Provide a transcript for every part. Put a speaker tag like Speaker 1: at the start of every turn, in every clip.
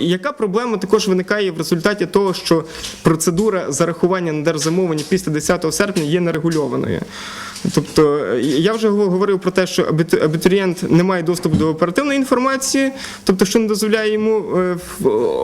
Speaker 1: Яка проблема також виникає в результаті того, що процедура зарахування на держзамовлення після 10 серпня є нерегульованою? Тобто я вже говорив про те, що абітурієнт не має доступу до оперативної інформації, тобто, що не дозволяє йому е,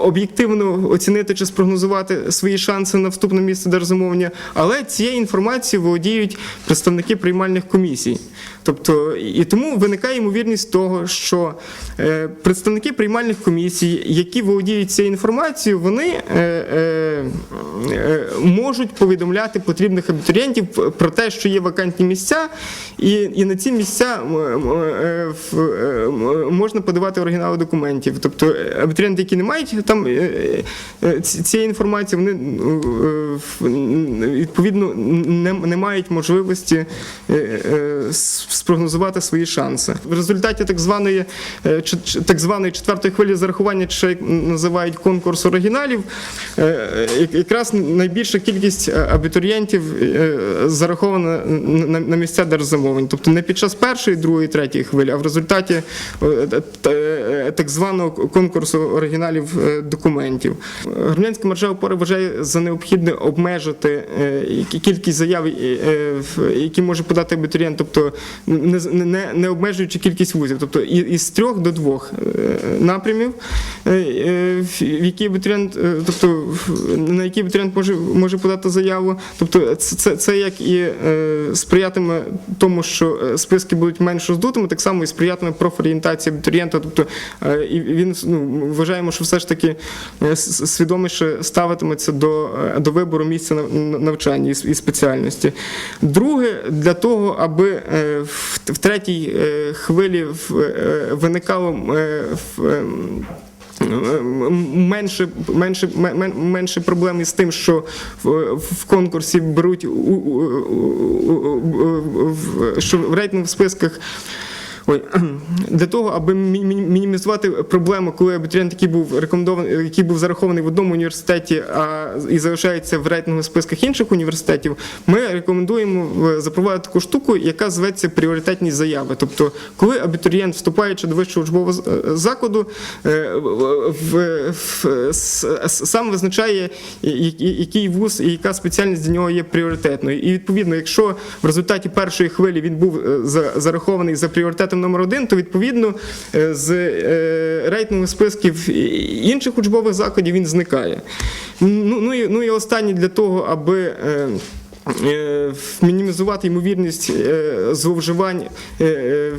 Speaker 1: об'єктивно оцінити чи спрогнозувати свої шанси на вступ на місце держзамовлення, але цією інформацією володіють представники приймальних комісій. Тобто, і тому виникає ймовірність того, що е, представники приймальних комісій, які володіють цією інформацією, вони е, е, е, можуть повідомляти потрібних абітурієнтів про те, що є вакантні місця, і, і на ці місця е, е, можна подавати оригінали документів. Тобто е, абітурієнти, які не мають там е, е, цієї інформації, вони е, відповідно не, не мають можливості е, е, спрогнозувати свої шанси. В результаті так званої е, так званої четвертої хвилі зарахування, чи називають конкурс оригіналів, е, е, якраз найбільша кількість е, абітурієнтів зарахована на, місця держзамовлень. Тобто не під час першої, другої, третьої хвилі, а в результаті та- так званого конкурсу оригіналів документів. Громадянська мережа опори вважає за необхідне обмежити кількість заяв, які може подати абітурієнт, тобто не, обмежуючи кількість вузів, тобто із трьох до двох напрямів, в які абітурієнт, е, тобто на які абітурієнт може, може подати заяву. Тобто це, це, як і е, сприятиме тому, що е, списки будуть менш роздутими, так само і сприятиме профорієнтації абітурієнта. Тобто е, і він ну, вважаємо, що все ж таки е, свідоміше ставитиметься до, е, до вибору місця навчання і спеціальності. Друге, для того, аби е, в, третій е, хвилі е, виникало е, в, ем, Менше, менше, менше проблем із тим, що в, конкурсі беруть що в рейтингових списках. Ой, для того, аби мі- мі- мінімізувати проблему, коли абітурієнт, який був рекомендований, який був зарахований в одному університеті, а і залишається в рейтингових списках інших університетів, ми рекомендуємо е, запровадити таку штуку, яка зветься пріоритетні заяви. Тобто, коли абітурієнт, вступаючи до вищого учбового е, закладу, е, в, в, сам визначає, який вуз і яка спеціальність для нього є пріоритетною. І відповідно, якщо в результаті першої хвилі він був зарахований за пріоритетом номер один, то відповідно е, з рейтингу рейтингових списків інших учбових закладів він зникає. Ну, ну, і, ну і останнє для того, аби. Е, Мінімізувати ймовірність е, зловживань е,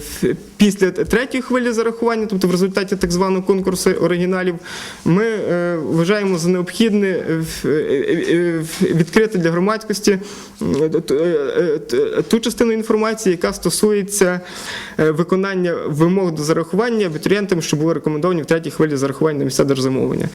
Speaker 1: після третьої хвилі зарахування, тобто в результаті так званого конкурсу оригіналів, ми вважаємо за необхідне відкрити для громадськості ту частину інформації, яка стосується виконання вимог до зарахування абітурієнтам, що були рекомендовані в третій хвилі зарахування на місця держзамовлення.